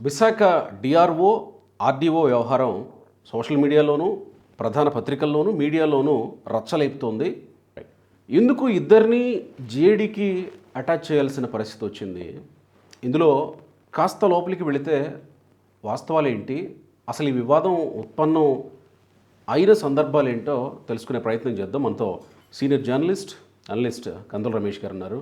Visakha DRO RDO వ్యవహారం social మీడియాలోనూ ప్రధాన పత్రికల్లోనూ మీడియాలోనూ రచ్చలేపుతోంది. ఎందుకు ఇద్దరిని జేడీకి అటాచ్ చేయాల్సిన పరిస్థితి వచ్చింది? ఇందులో కాస్త లోపలికి వెళితే వాస్తవాలు ఏంటి అసలు ఈ వివాదం ఉత్పన్నం అయిన సందర్భాలు ఏంటో తెలుసుకునే ప్రయత్నం చేద్దాం. మనతో senior journalist analyst Kandula Ramesh garu ఉన్నారు.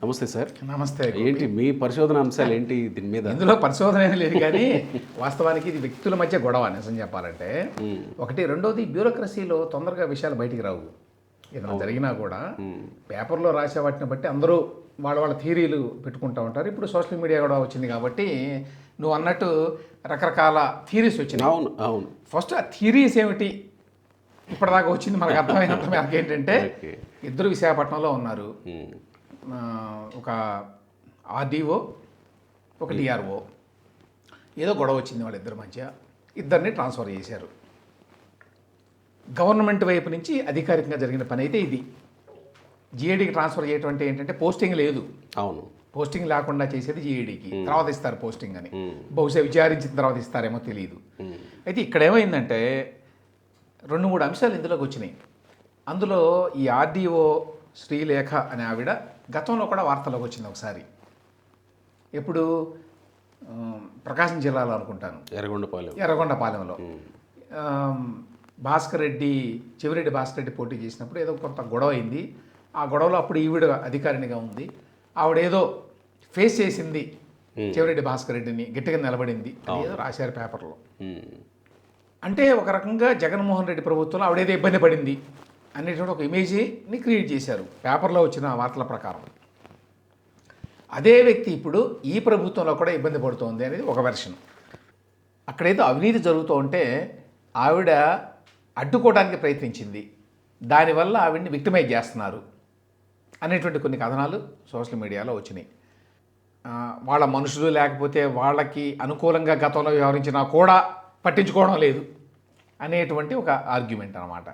నమస్తే సార్. నమస్తే ఏంటి మీ పరిశోధన అంశాలు ఏంటి దీని మీద? ఇందులో పరిశోధన ఏమీ లేదు కానీ వాస్తవానికి ఇది వ్యక్తుల మధ్య గొడవ నిజం చెప్పాలంటే. ఒకటి రెండోది బ్యూరోక్రసీలో తొందరగా విషయాలు బయటికి రావు. ఏదైనా జరిగినా కూడా పేపర్లో రాసే వాటిని బట్టి అందరూ వాళ్ళ వాళ్ళ థీరీలు పెట్టుకుంటూ ఉంటారు. ఇప్పుడు సోషల్ మీడియా కూడా వచ్చింది కాబట్టి నువ్వు అన్నట్టు రకరకాల థీరీస్ వచ్చినాయి. అవును అవును. ఫస్ట్ ఆ థీరీస్ ఏమిటి? ఇప్పటిదాకా వచ్చింది మనకు అర్థమైనంత మేరకు ఏంటంటే ఇద్దరు విశాఖపట్నంలో ఉన్నారు. ఒక ఆర్డీఓ ఒక డిఆర్ఓ ఏదో గొడవ వచ్చింది వాళ్ళిద్దరి మధ్య. ఇద్దరిని ట్రాన్స్ఫర్ చేశారు. గవర్నమెంట్ వైపు నుంచి అధికారికంగా జరిగిన పని అయితే ఇది. జిఏడికి ట్రాన్స్ఫర్ చేయటం అంటే ఏంటంటే పోస్టింగ్ లేదు. అవును. పోస్టింగ్ లేకుండా చేసేది జిఏడికి తర్వాత ఇస్తారు పోస్టింగ్ అని. బహుశా విచారించిన తర్వాత ఇస్తారేమో తెలియదు అయితే ఇక్కడ ఏమైందంటే రెండు మూడు అంశాలు ఇందులోకి వచ్చినాయి. అందులో ఈ ఆర్డీఓ శ్రీలేఖ అనే ఆవిడ గతంలో కూడా వార్తల్లోకి వచ్చింది ఒకసారి. ఎప్పుడు ఆ, ప్రకాశం జిల్లాలో అనుకుంటాను. ఎర్రగొండపాలెం. ఎర్రగొండపాలెంలో. భాస్కర్ రెడ్డి చెవిరెడ్డి భాస్కర్ రెడ్డి పోటీ చేసినప్పుడు ఏదో కొంత గొడవ అయింది. ఆ గొడవలో అప్పుడు ఈవిడ అధికారినిగా ఉంది. ఆవిడ ఏదో ఫేస్ చేసింది చెవిరెడ్డి భాస్కర్ రెడ్డిని. గట్టిగా నిలబడింది. ఏదో రాశారు పేపర్లో. అంటే ఒక రకంగా జగన్మోహన్ రెడ్డి ప్రభుత్వంలో ఆవిడేదో ఇబ్బంది పడింది. అనేటువంటి ఒక ఇమేజీని క్రియేట్ చేశారు. పేపర్లో వచ్చిన వార్తల ప్రకారం. అదే వ్యక్తి ఇప్పుడు ఈ ప్రభుత్వంలో కూడా ఇబ్బంది పడుతోంది అనేది ఒక వెర్షన్. అక్కడేదో అవినీతి జరుగుతూ ఉంటే ఆవిడ అడ్డుకోవడానికి ప్రయత్నించింది. దానివల్ల ఆవిడ్ని విక్టిమైజ్ చేస్తున్నారు అనేటువంటి కొన్ని కథనాలు సోషల్ మీడియాలో వచ్చినాయి. వాళ్ళ మనుషులు లేకపోతే వాళ్ళకి అనుకూలంగా గతంలో వ్యవహరించినా కూడా పట్టించుకోవడం లేదు అనేటువంటి ఒక ఆర్గ్యుమెంట్ అనమాట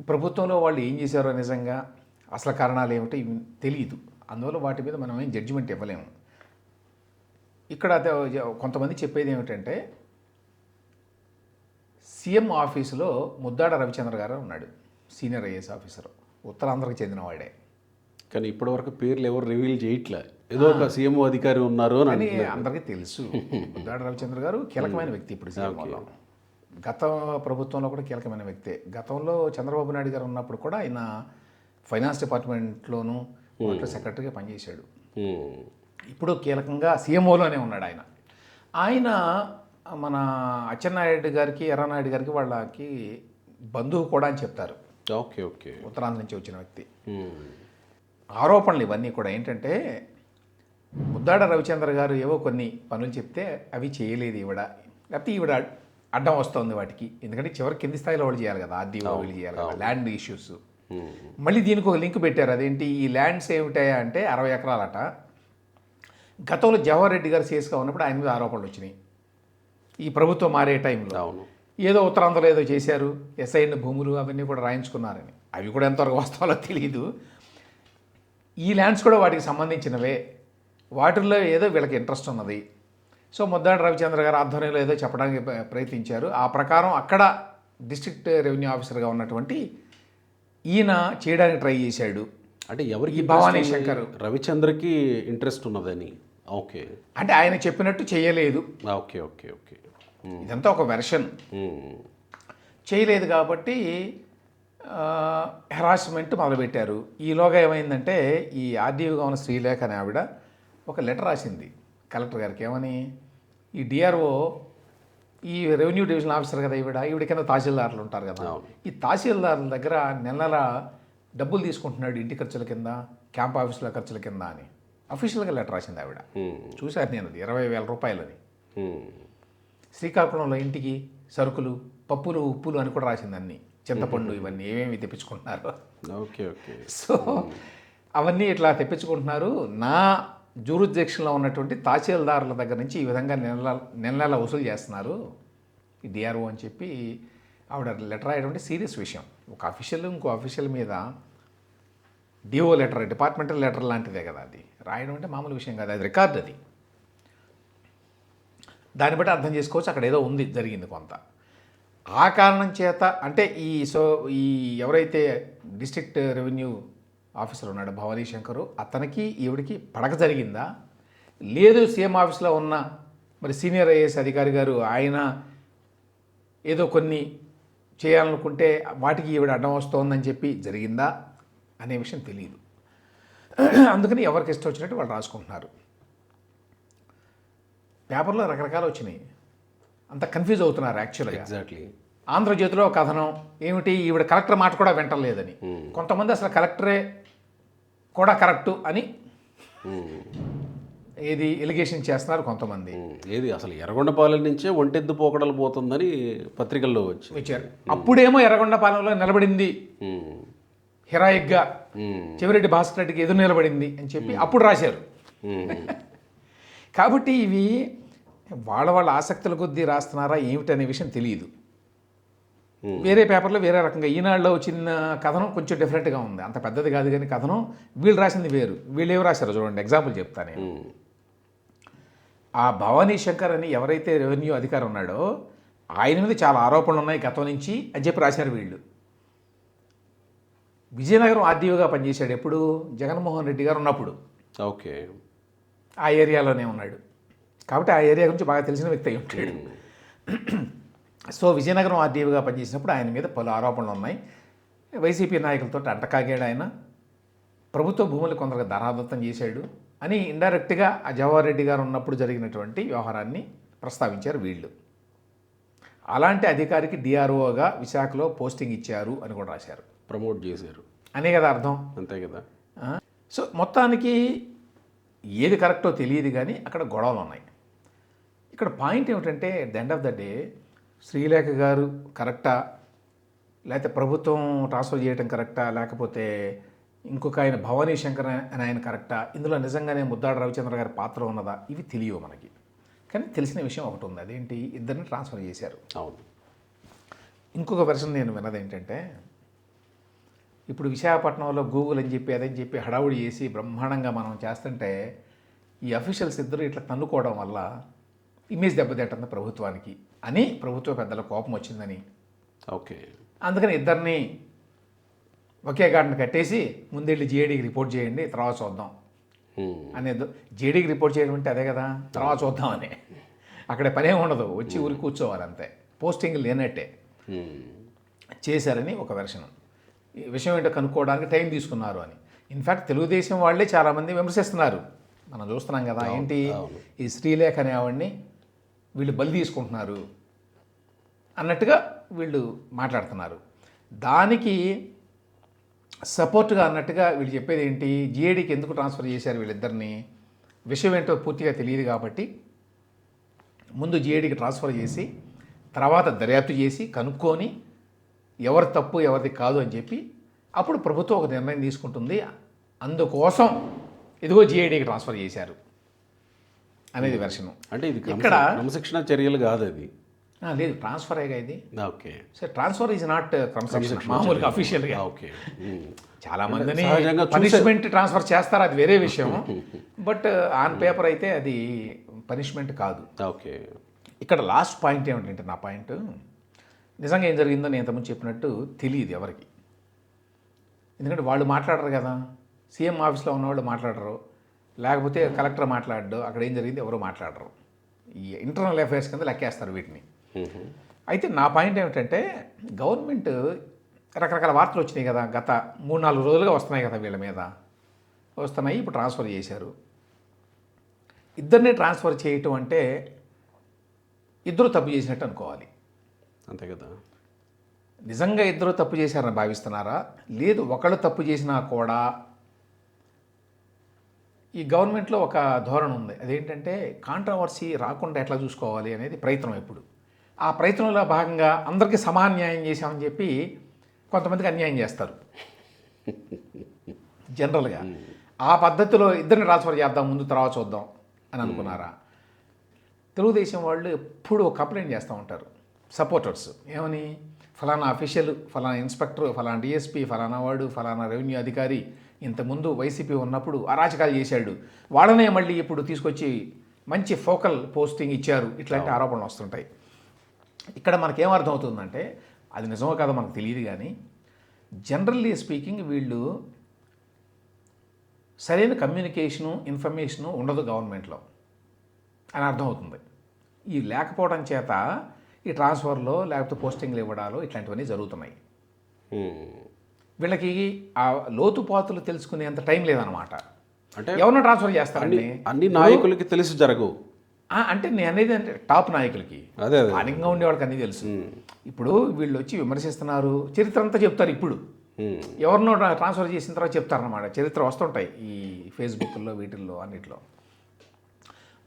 ప్రభుత్వంలో వాళ్ళు ఏం చేశారో నిజంగా అసలు కారణాలు ఏమిటో ఇవి తెలియదు అందువల్ల వాటి మీద మనం ఏం జడ్జిమెంట్ ఇవ్వలేము. ఇక్కడ కొంతమంది చెప్పేది ఏమిటంటే సీఎం ఆఫీసులో ముద్దాడ రవిచంద్ర గారు ఉన్నాడు సీనియర్ ఐఏఎస్ ఆఫీసర్. ఉత్తరాంధ్రకు చెందినవాడే. కానీ ఇప్పటివరకు పేర్లు ఎవరు రివీల్ చేయట్లే. ఏదో ఒక సీఎం అధికారి ఉన్నారు అని. అందరికీ తెలుసు. ముద్దాడ రవిచంద్ర గారు కీలకమైన వ్యక్తి ఇప్పుడు సీఎంలో గత ప్రభుత్వంలో కూడా కీలకమైన వ్యక్తే. గతంలో చంద్రబాబు నాయుడు గారు ఉన్నప్పుడు కూడా ఆయన ఫైనాన్స్ డిపార్ట్మెంట్లోనూ వాటర్ సెక్రటరీగా పనిచేశాడు. ఇప్పుడు కీలకంగా సీఎంఓలోనే ఉన్నాడు ఆయన. ఆయన మన అచ్చెన్నాయుడు గారికి ఎర్రనాయుడు గారికి వాళ్ళకి బంధువు కూడా అని చెప్తారు. Okay okay. ఉత్తరాంధ్ర నుంచి వచ్చిన వ్యక్తి. ఆరోపణలు ఇవన్నీ కూడా ఏంటంటే ముద్దాడ రవిచంద్ర గారు ఏవో కొన్ని పనులు చెప్తే అవి చేయలేదు ఈవిడ. లేకపోతే ఈవిడ అడ్డం వస్తుంది వాటికి. ఎందుకంటే చివరి కింది స్థాయిలో వాళ్ళు చేయాలి కదా ఆర్డీఓ వీళ్ళు చేయాలి కదా ల్యాండ్ ఇష్యూస్. మళ్ళీ దీనికి ఒక లింక్ పెట్టారు అదేంటి ఈ ల్యాండ్స్ ఏమిటాయా అంటే అరవై ఎకరాలట. గతంలో జవహర్ రెడ్డి గారు సీఎస్గా ఉన్నప్పుడు ఆయన మీద ఆరోపణలు వచ్చినాయి. ఈ ప్రభుత్వం మారే టైంలో. ఏదో ఉత్తరాంధ్రలో ఏదో చేశారు ఎస్ఐన్ భూములు అవన్నీ కూడా రాయించుకున్నారని. అవి కూడా ఎంతవరకు వాస్తవాలో తెలియదు ఈ ల్యాండ్స్ కూడా వాటికి సంబంధించినవే. వాటిల్లో ఏదో వీళ్ళకి ఇంట్రెస్ట్ ఉన్నది. సో ముద్దాడు రవిచంద్ర గారు ఆధ్వర్యంలో ఏదో చెప్పడానికి ప్ర- ప్రయత్నించారు. ఆ ప్రకారం అక్కడ డిస్ట్రిక్ట్ రెవెన్యూ ఆఫీసర్గా ఉన్నటువంటి ఈయన చేయడానికి ట్రై చేశాడు. అంటే ఎవరికి భవానీ? శంకర్. రవిచంద్రకి ఇంట్రెస్ట్ ఉన్నదని. ఓకే. అంటే ఆయన చెప్పినట్టు చేయలేదు. Okay okay okay. ఇదంతా ఒక వెర్షన్. చేయలేదు కాబట్టి హెరాస్మెంట్ మొదలుపెట్టారు. ఈలోగా ఏమైందంటే ఈ ఆర్డీఓగా ఉన్న శ్రీలేఖ అనే ఆవిడ ఒక లెటర్ రాసింది. కలెక్టర్ గారికి ఏమని ఈ డిఆర్ఓ ఈ రెవెన్యూ డివిజన్ ఆఫీసర్ కదా ఈవిడ ఈవిడ కింద తహసీల్దారులు ఉంటారు కదా. ఈ తహసీల్దారుల దగ్గర నెల నెల డబ్బులు తీసుకుంటున్నాడు ఇంటి ఖర్చుల కింద క్యాంప్ ఆఫీసుల ఖర్చుల కింద అని. అఫీషియల్గా లెటర్ రాసింది ఆవిడ. చూశాను నేను అది ఇరవై వేల రూపాయలని. శ్రీకాకుళంలో ఇంటికి సరుకులు పప్పులు ఉప్పులు అని కూడా రాసింది అన్ని. చింతపండు ఇవన్నీ ఏమేమి తెప్పించుకుంటున్నారు? Okay okay. సో అవన్నీ ఇట్లా తెప్పించుకుంటున్నారు. నా జూరిస్డిక్షన్లో ఉన్నటువంటి తహసీల్దారుల దగ్గర నుంచి ఈ విధంగా నెల నెల నెల వసూలు చేస్తున్నారు. ఈ డిఆర్ఓ అని చెప్పి ఆవిడ లెటర్ రాయడం అంటే సీరియస్ విషయం. ఒక అఫీషియల్ ఇంకో అఫీషియల్ మీద డిఓ లెటర్ డిపార్ట్మెంటల్ లెటర్ లాంటిదే కదా అది. రాయడం అంటే మామూలు విషయం కాదు. అది రికార్డ్ అది. దాన్ని బట్టి అర్థం చేసుకోవచ్చు. అక్కడ ఏదో ఉంది జరిగింది కొంత. ఆ కారణం చేత అంటే ఈ సో ఈ ఎవరైతే డిస్ట్రిక్ట్ రెవెన్యూ ఆఫీసర్ ఉన్నాడు భవానీ శంకరు అతనికి ఈవిడికి పడక జరిగిందా? లేదు సీఎం ఆఫీస్లో ఉన్న మరి సీనియర్ ఐఏఎస్ అధికారి గారు ఆయన ఏదో కొన్ని చేయాలనుకుంటే వాటికి ఈవిడ అడ్డం వస్తోందని చెప్పి జరిగిందా అనే విషయం తెలియదు అందుకని ఎవరికి ఇష్టం వచ్చినట్టు వాళ్ళు రాసుకుంటున్నారు. పేపర్లో రకరకాలు వచ్చినాయి. అంత కన్ఫ్యూజ్ అవుతున్నారు యాక్చువల్గా. ఎగ్జాక్ట్లీ ఆంధ్రజ్యోతిలో కథనం ఏమిటి? ఈవిడ కలెక్టర్ మాట కూడా వింటలేదని. కొంతమంది అసలు కలెక్టరే కూడా కరెక్టు అని ఏది ఎలిగేషన్ చేస్తున్నారు కొంతమంది. ఏది? అసలు ఎర్రగొండపాలెం నుంచే ఒంటెద్దు పోకడలు పోతుందని పత్రికల్లో వచ్చి వచ్చారు. అప్పుడేమో ఎర్రగొండపాలెంలో నిలబడింది. ఉమ్. చెవిరెడ్డి భాస్కర్ రెడ్డికి ఎదురు నిలబడింది అని చెప్పి అప్పుడు రాశారు. కాబట్టి ఇవి వాళ్ళ వాళ్ళ ఆసక్తుల కొద్దీ రాస్తున్నారా ఏమిటనే విషయం తెలియదు. వేరే పేపర్లో వేరే రకంగా. ఈనాడులో వచ్చిన కథనం కొంచెం డిఫరెంట్గా ఉంది. అంత పెద్దది కాదు కానీ కథనం వీళ్ళు రాసింది వేరు. వీళ్ళు ఏమి రాశారో చూడండి. ఎగ్జాంపుల్ చెప్తాను ఉమ్. ఆ భవానీ శంకర్ అని ఎవరైతే రెవెన్యూ అధికారి ఉన్నాడో ఆయన మీద చాలా ఆరోపణలు ఉన్నాయి గతం నుంచి అని చెప్పి రాశారు వీళ్ళు. విజయనగరం ఆర్డీఓగా పనిచేశాడు ఎప్పుడు? జగన్మోహన్ రెడ్డి గారు ఉన్నప్పుడు. ఓకే. ఆ ఏరియాలోనే ఉన్నాడు. కాబట్టి ఆ ఏరియా గురించి బాగా తెలిసిన వ్యక్తి అయి ఉంటాడు. సో విజయనగరం ఆర్డీఓగా పనిచేసినప్పుడు ఆయన మీద పలు ఆరోపణలు ఉన్నాయి. వైసీపీ నాయకులతో అంటకాగాడు ఆయన. ప్రభుత్వ భూములు కొందరు ధరాదత్తం చేశాడు అని ఇండైరెక్ట్గా జవహర్ రెడ్డి గారు ఉన్నప్పుడు జరిగినటువంటి వ్యవహారాన్ని ప్రస్తావించారు వీళ్ళు. అలాంటి అధికారికి డిఆర్ఓగా విశాఖలో పోస్టింగ్ ఇచ్చారు అని కూడా రాశారు. ప్రమోట్ చేశారు. అనే కదా అర్థం? అంతే కదా? సో మొత్తానికి ఏది కరెక్టో తెలియదు కానీ అక్కడ గొడవలు ఉన్నాయి. ఇక్కడ పాయింట్ ఏమిటంటే the end of the day Sreelekha garu కరెక్టా? లేకపోతే ప్రభుత్వం ట్రాన్స్ఫర్ చేయడం కరెక్టా? లేకపోతే ఇంకొక ఆయన భవానీ శంకర్ అని ఆయన కరెక్టా? ఇందులో నిజంగానే ముద్దాడ రవిచంద్ర గారి పాత్ర ఉన్నదా? ఇవి తెలియవు మనకి. కానీ తెలిసిన విషయం ఒకటి ఉంది. అదేంటి? ఇద్దరిని ట్రాన్స్ఫర్ చేశారు. అవును. ఇంకొక వెర్షన్ నేను విన్నది ఏంటంటే ఇప్పుడు విశాఖపట్నంలో గూగుల్ అని చెప్పి అదని చెప్పి హడావుడి చేసి బ్రహ్మాండంగా మనం చేస్తుంటే ఈ అఫీషియల్స్ ఇద్దరు ఇట్లా తన్నుకోవడం వల్ల ఇమేజ్ దెబ్బతింటుంది ప్రభుత్వానికి. అని ప్రభుత్వ పెద్దల కోపం వచ్చిందని. ఓకే. అందుకని ఇద్దరిని ఒకే గాడిని కట్టేసి ముందెళ్ళి జేడీకి రిపోర్ట్ చేయండి తర్వాత చూద్దాం. అనేది జేడీకి రిపోర్ట్ చేయడం అంటే అదే కదా తర్వాత చూద్దామని అక్కడ పనే ఉండదు వచ్చి ఊరి కూర్చోవాలి అంతే. పోస్టింగ్ లేనట్టే. చేశారని ఒక వెర్షన్. ఈ విషయం ఏంటో కనుక్కోవడానికి టైం తీసుకున్నారు అని. ఇన్ఫ్యాక్ట్ తెలుగుదేశం వాళ్ళే చాలామంది విమర్శిస్తున్నారు. మనం చూస్తున్నాం కదా ఏంటి. ఈ శ్రీలేఖ అనే ఆవిడ్ని వీళ్ళు బలి తీసుకుంటున్నారు అన్నట్టుగా వీళ్ళు మాట్లాడుతున్నారు. దానికి సపోర్ట్గా అన్నట్టుగా వీళ్ళు చెప్పేది ఏంటి? జిఏడికి ఎందుకు ట్రాన్స్ఫర్ చేశారు వీళ్ళిద్దరిని? విషయం ఏంటో పూర్తిగా తెలియదు కాబట్టి ముందు జిఏడికి ట్రాన్స్ఫర్ చేసి తర్వాత దర్యాప్తు చేసి కనుక్కొని ఎవరి తప్పు ఎవరిది కాదు అని చెప్పి అప్పుడు ప్రభుత్వం ఒక నిర్ణయం తీసుకుంటుంది. అందుకోసం ఇదిగో జిఐడికి ట్రాన్స్ఫర్ చేశారు. అనేది వెర్షను. అంటే ఇది ఇక్కడ- క్రమశిక్షణ చర్యలు కాదు అది. లేదు ట్రాన్స్ఫర్ అయ్యగా ఇది. Okay. So transfer is not క్రమశిక్షణ. మామూలుగా అఫీషియల్గా ఓకే. చాలా మందిని పనిష్మెంట్ ట్రాన్స్ఫర్ చేస్తారు అది వేరే విషయం. బట్ ఆన్ పేపర్ అయితే అది పనిష్మెంట్ కాదు. ఓకే. ఇక్కడ లాస్ట్ పాయింట్ ఏమిటంటే నా పాయింట్ నిజంగా ఏం జరిగిందో నేను ఇంతకుముందు చెప్పినట్టు తెలియదు ఎవరికి. ఎందుకంటే వాళ్ళు మాట్లాడరు కదా. సీఎం ఆఫీస్లో ఉన్నవాళ్ళు మాట్లాడరు. లేకపోతే కలెక్టర్ మాట్లాడడు అక్కడ ఏం జరిగింది? ఎవరు మాట్లాడరు. ఈ ఇంటర్నల్ అఫైర్స్ కింద లెక్కేస్తారు వీటిని. అయితే నా పాయింట్ ఏమిటంటే గవర్నమెంట్ రకరకాల వార్తలు వచ్చినాయి కదా గత మూడు నాలుగు రోజులుగా వస్తున్నాయి కదా వీళ్ళ మీద. వస్తున్నాయి ఇప్పుడు ట్రాన్స్ఫర్ చేశారు. ఇద్దరిని ట్రాన్స్ఫర్ చేయటం అంటే ఇద్దరు తప్పు చేసినట్టు అనుకోవాలి. అంతే కదా. నిజంగా ఇద్దరు తప్పు చేశారని భావిస్తున్నారా? లేదు ఒకళ్ళు తప్పు చేసినా కూడా ఈ గవర్నమెంట్లో ఒక ధోరణి ఉంది. అదేంటంటే కాంట్రవర్సీ రాకుండా ఎట్లా చూసుకోవాలి అనేది ప్రయత్నం ఎప్పుడు. ఆ ప్రయత్నంలో భాగంగా అందరికీ సమాన న్యాయం చేశామని చెప్పి కొంతమందికి అన్యాయం చేస్తారు. జనరల్గా. ఆ పద్ధతిలో ఇద్దరిని ట్రాన్స్ఫర్ చేద్దాం ముందు తర్వాత చూద్దాం అని అనుకున్నారా? తెలుగుదేశం వాళ్ళు ఎప్పుడూ కంప్లైంట్ చేస్తూ ఉంటారు. సపోర్టర్స్. ఏమని? ఫలానా అఫీషియల్ ఫలానా ఇన్స్పెక్టర్ ఫలానా డిఎస్పీ ఫలానా వాడు ఫలానా రెవెన్యూ అధికారి ఇంతకుముందు వైసీపీ ఉన్నప్పుడు అరాచకాలు చేశాడు. వాళ్ళనే మళ్ళీ ఇప్పుడు తీసుకొచ్చి మంచి ఫోకల్ పోస్టింగ్ ఇచ్చారు. ఇట్లాంటి ఆరోపణలు వస్తుంటాయి. ఇక్కడ మనకేం అర్థం అవుతుందంటే అది నిజమో కాదో మనకు తెలియదు కానీ జనరల్లీ స్పీకింగ్ వీళ్ళు సరైన కమ్యూనికేషను ఇన్ఫర్మేషను ఉండదు గవర్నమెంట్లో అని అర్థమవుతుంది. ఈ లేకపోవడం చేత ఈ ట్రాన్స్ఫర్లో లేకపోతే పోస్టింగ్లు ఇవ్వడాలు ఇట్లాంటివన్నీ జరుగుతున్నాయి. వీళ్ళకి ఆ లోతుపాతులు తెలుసుకునేంత టైం లేదనమాట అంటే ఎవరినో ట్రాన్స్ఫర్ చేస్తారండి? అన్ని నాయకులకి తెలిసి జరగవు. అంటే నేను అనేది అంటే టాప్ నాయకులకి. స్థానికంగా ఉండేవాళ్ళకి అన్నీ తెలుసు. ఇప్పుడు వీళ్ళు వచ్చి విమర్శిస్తున్నారు. చరిత్ర అంతా చెప్తారు ఇప్పుడు. ఎవరినో ట్రా- ట్రాన్స్ఫర్ చేసిన తర్వాత చెప్తారన్నమాట. చరిత్ర వస్తుంటాయి ఈ ఫేస్బుక్లో వీటిల్లో అన్నిట్లో.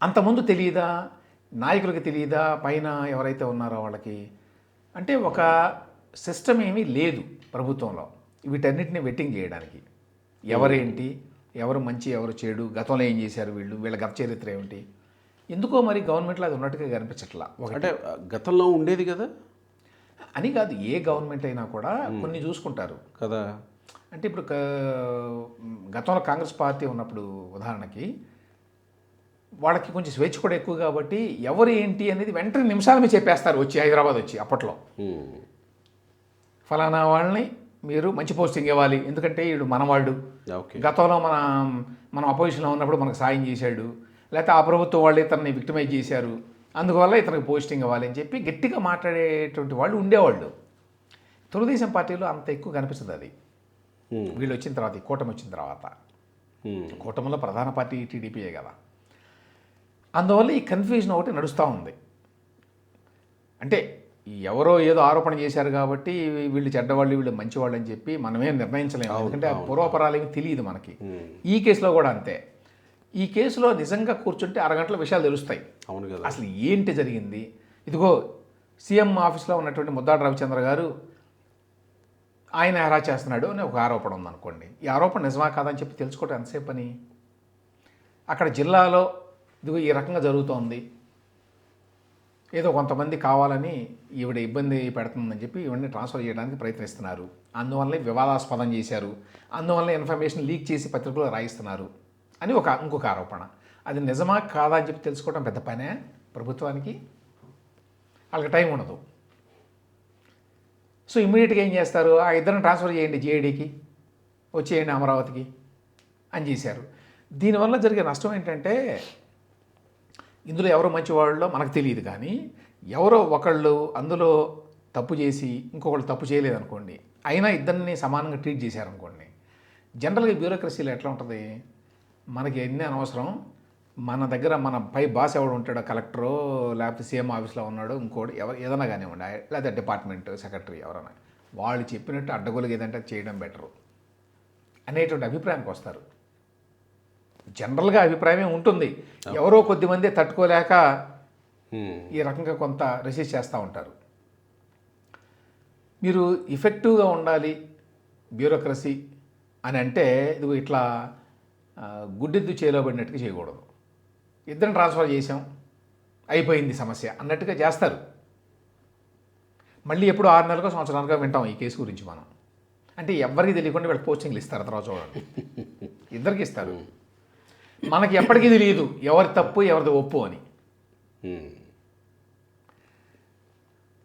అంతకుముందు తెలియదా నాయకులకి తెలియదా పైన ఎవరైతే ఉన్నారో వాళ్ళకి? అంటే ఒక సిస్టమ్ ఏమీ లేదు ప్రభుత్వంలో. వీటన్నిటిని వెట్టింగ్ చేయడానికి. ఎవరేంటి? ఎవరు మంచి ఎవరు చెడు? గతంలో ఏం చేశారు వీళ్ళు? వీళ్ళ గత చరిత్ర ఏమిటి? ఎందుకో మరి గవర్నమెంట్లో అది ఉన్నట్టుగా కనిపించట్లా. అంటే గతంలో ఉండేది కదా? అని కాదు ఏ గవర్నమెంట్ అయినా కూడా కొన్ని చూసుకుంటారు. కదా? అంటే ఇప్పుడు గతంలో కాంగ్రెస్ పార్టీ ఉన్నప్పుడు ఉదాహరణకి వాళ్ళకి కొంచెం స్వేచ్ఛ కూడా ఎక్కువ కాబట్టి ఎవరు ఏంటి అనేది వెంటనే నిమిషాల మీద చెప్పేస్తారు వచ్చి హైదరాబాద్ వచ్చి అప్పట్లో. ఫలానా వాళ్ళని మీరు మంచి పోస్టింగ్ ఇవ్వాలి. ఎందుకంటే వీడు మనవాళ్ళు. ఓకే గతంలో మన మనం అపోజిషన్లో ఉన్నప్పుడు మనకు సాయం చేశాడు. లేకపోతే ఆ ప్రభుత్వం వాళ్ళు ఇతన్ని విక్టిమైజ్ చేశారు. అందువల్ల ఇతనికి పోస్టింగ్ ఇవ్వాలి అని చెప్పి గట్టిగా మాట్లాడేటువంటి వాళ్ళు ఉండేవాళ్ళు. తెలుగుదేశం పార్టీలో అంత ఎక్కువ కనిపిస్తుంది అది. ఉమ్. వీళ్ళు వచ్చిన తర్వాత ఈ కూటమి వచ్చిన తర్వాత. ఉమ్. కూటమిలో ప్రధాన పార్టీ టీడీపీయే కదా. అందువల్ల ఈ కన్ఫ్యూజన్ ఒకటి నడుస్తూ ఉంది. అంటే ఎవరో ఏదో ఆరోపణ చేశారు కాబట్టి వీళ్ళు చెడ్డవాళ్ళు వీళ్ళు మంచివాళ్ళు అని చెప్పి మనమేం నిర్ణయించలేము. ఎందుకంటే ఆ పూర్వపరాలు ఏమి తెలియదు మనకి. ఈ కేసులో కూడా అంతే. ఈ కేసులో నిజంగా కూర్చుంటే అరగంటల విషయాలు తెలుస్తాయి. అవును కదా. అసలు ఏంటి జరిగింది? ఇదిగో సీఎం ఆఫీస్లో ఉన్నటువంటి ముద్దాడు రవిచంద్ర గారు ఆయన హెరా చేస్తున్నాడు అని ఒక ఆరోపణ ఉందనుకోండి. ఈ ఆరోపణ నిజమా కాదని చెప్పి తెలుసుకోవటం ఎంతసేపు పని? అక్కడ జిల్లాలో ఇదిగో ఈ రకంగా జరుగుతోంది. ఏదో కొంతమంది కావాలని ఈవిడ ఇబ్బంది పెడుతుందని చెప్పి ఇవన్నీ ట్రాన్స్ఫర్ చేయడానికి ప్రయత్నిస్తున్నారు. అందువల్లే వివాదాస్పదం చేశారు. అందువల్ల ఇన్ఫర్మేషన్ లీక్ చేసి పత్రికలో రాయిస్తున్నారు అని ఒక ఇంకొక ఆరోపణ. అది నిజమా కాదా అని చెప్పి తెలుసుకోవడం పెద్ద పనే ప్రభుత్వానికి. వాళ్ళకి టైం ఉండదు. సో ఇమ్మీడియట్గా ఏం చేస్తారు? ఆ ఇద్దరిని ట్రాన్స్ఫర్ చేయండి జేఏడీకి వచ్చేయండి అమరావతికి అని చేశారు. దీనివల్ల జరిగే నష్టం ఏంటంటే ఇందులో ఎవరు మంచివాళ్ళో మనకు తెలియదు కానీ ఎవరో ఒకళ్ళు అందులో తప్పు చేసి ఇంకొకళ్ళు తప్పు చేయలేదనుకోండి అయినా ఇద్దరిని సమానంగా ట్రీట్ చేశారనుకోండి జనరల్గా బ్యూరోక్రసీలో ఎట్లా ఉంటుంది? మనకి ఎన్ని అనవసరం? మన దగ్గర మన పై బాస్ ఎవడు ఉంటాడో కలెక్టరో లేకపోతే సీఎం ఆఫీస్లో ఉన్నాడో ఇంకోటి ఎవరు ఏదైనా కానివ్వండి లేకపోతే డిపార్ట్మెంట్ సెక్రటరీ ఎవరైనా వాళ్ళు చెప్పినట్టు అడ్డగోలుగా ఏదంటే చేయడం బెటరు అనేటువంటి అభిప్రాయానికి వస్తారు. జనరల్గా అభిప్రాయమే ఉంటుంది. ఎవరో కొద్దిమంది తట్టుకోలేక. ఈ రకంగా కొంత రెసిస్ట్ చేస్తూ ఉంటారు. మీరు ఇఫెక్టివ్గా ఉండాలి బ్యూరోక్రసీ అని అంటే ఇదిగో ఇట్లా గుడ్డెద్దు చేలో పడినట్టుగా చేయకూడదు. ఇద్దరిని ట్రాన్స్ఫర్ చేసాం అయిపోయింది సమస్య అన్నట్టుగా చేస్తారు. మళ్ళీ ఎప్పుడు ఆరు నెలలకు సంవత్సరాలుగా వింటాం ఈ కేసు గురించి మనం. అంటే ఎవరికి తెలియకుండా వీళ్ళకి పోస్టింగ్లు ఇస్తారు తర్వాత చూడండి. ఇద్దరికి ఇస్తారు. మనకి ఎప్పటికీ తెలియదు ఎవరి తప్పు ఎవరిది ఒప్పు అని.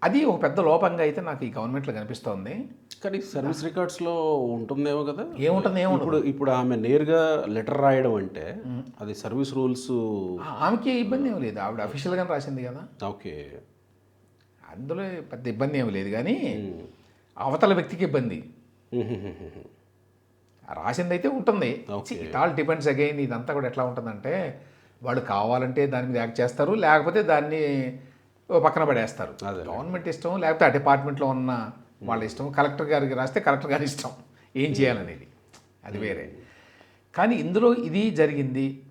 అది ఒక పెద్ద లోపంగా అయితే నాకు ఈ గవర్నమెంట్లో కనిపిస్తోంది. కానీ సర్వీస్ రికార్డ్స్లో ఉంటుందేమో కదా? ఏముంటుంది ఏముండదు. ఇప్పుడు ఇప్పుడు ఆమె నేరుగా లెటర్ రాయడం అంటే అది సర్వీస్ రూల్స్ ఆమెకి ఇబ్బంది ఏమి లేదు. ఆవిడ అఫీషియల్గానే రాసింది కదా. ఓకే. అందులో పెద్ద ఇబ్బంది ఏమి లేదు. కానీ అవతల వ్యక్తికి ఇబ్బంది. రాసింది అయితే ఉంటుంది. ఇట్ ఆల్ డిపెండ్స్ అగైన్ ఇదంతా కూడా ఎట్లా ఉంటుందంటే వాళ్ళు కావాలంటే దాని మీద యాక్ట్ చేస్తారు లేకపోతే దాన్ని పక్కన పడేస్తారు. గవర్నమెంట్ ఇష్టం లేకపోతే ఆ డిపార్ట్మెంట్లో ఉన్న వాళ్ళ ఇష్టం కలెక్టర్ గారికి రాస్తే కలెక్టర్ గారి ఇష్టం. ఏం చేయాలనేది. అది వేరే. కానీ ఇందులో ఇది జరిగింది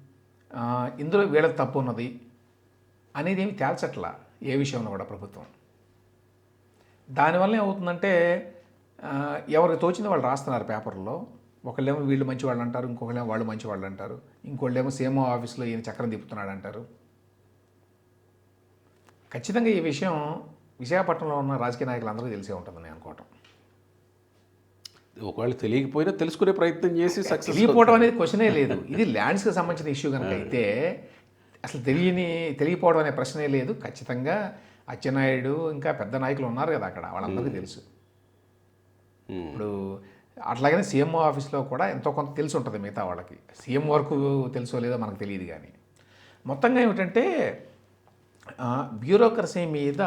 ఇందులో వీళ్ళ తప్పు ఉన్నది అనేది ఏమి తేల్చట్లా ఏ విషయంలో కూడా ప్రభుత్వం. దానివల్ల ఏమవుతుందంటే ఎవరికి తోచింది వాళ్ళు రాస్తున్నారు పేపర్లో ఒకళ్ళేమో వీళ్ళు మంచి వాళ్ళు అంటారు ఇంకొకళ్ళేమో వాళ్ళు మంచి వాళ్ళు అంటారు. ఇంకోళ్ళేమో సేమో ఆఫీస్లో ఈయన చక్రం తిప్పుతున్నాడు అంటారు. ఖచ్చితంగా ఈ విషయం విశాఖపట్నంలో ఉన్న రాజకీయ నాయకులందరికీ తెలిసే ఉంటుందని నేను అనుకోవటం. ఒకవేళ తెలియకపోయినా తెలుసుకునే ప్రయత్నం చేసి సక్సెస్ తెలియపోవడం అనేది క్వశ్చనే లేదు. ఇది ల్యాండ్స్కి సంబంధించిన ఇష్యూ కనుక అయితే అసలు తెలియని తెలియపోవడం అనే ప్రశ్నే లేదు. ఖచ్చితంగా అచ్చెన్నాయుడు ఇంకా పెద్ద నాయకులు ఉన్నారు కదా అక్కడ వాళ్ళందరికీ తెలుసు. ఇప్పుడు అట్లాగనే సీఎంఓ ఆఫీస్లో కూడా ఎంతో కొంత తెలిసి ఉంటుంది మిగతా వాళ్ళకి. సీఎం వరకు తెలుసో లేదో మనకు తెలియదు కానీ. మొత్తంగా ఏమిటంటే బ్యూరోక్రసీ మీద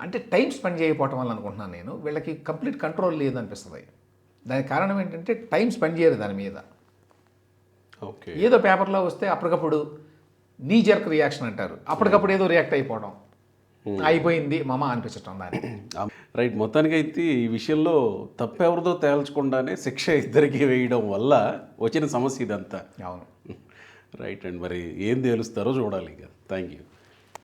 అంటే టైం స్పెండ్ చేయకపోవటం వల్ల అనుకుంటున్నాను నేను. వీళ్ళకి కంప్లీట్ కంట్రోల్ లేదనిపిస్తుంది. దానికి కారణం ఏంటంటే టైం స్పెండ్ చేయరు దాని మీద. ఓకే. ఏదో పేపర్లో వస్తే అప్పటికప్పుడు నీ జర్క్ రియాక్షన్ అంటారు. అప్పటికప్పుడు ఏదో రియాక్ట్ అయిపోవడం. అయిపోయింది మమ అనిపించటం దాన్ని రైట్. మొత్తానికి అయితే ఈ విషయంలో తప్పెవరిదో తేల్చకుండానే శిక్ష ఇద్దరికి వేయడం వల్ల వచ్చిన సమస్య ఇదంతా. అవును. రైట్ అండ్ మరి ఏం తేలుస్తారో చూడాలి ఇక. Thank you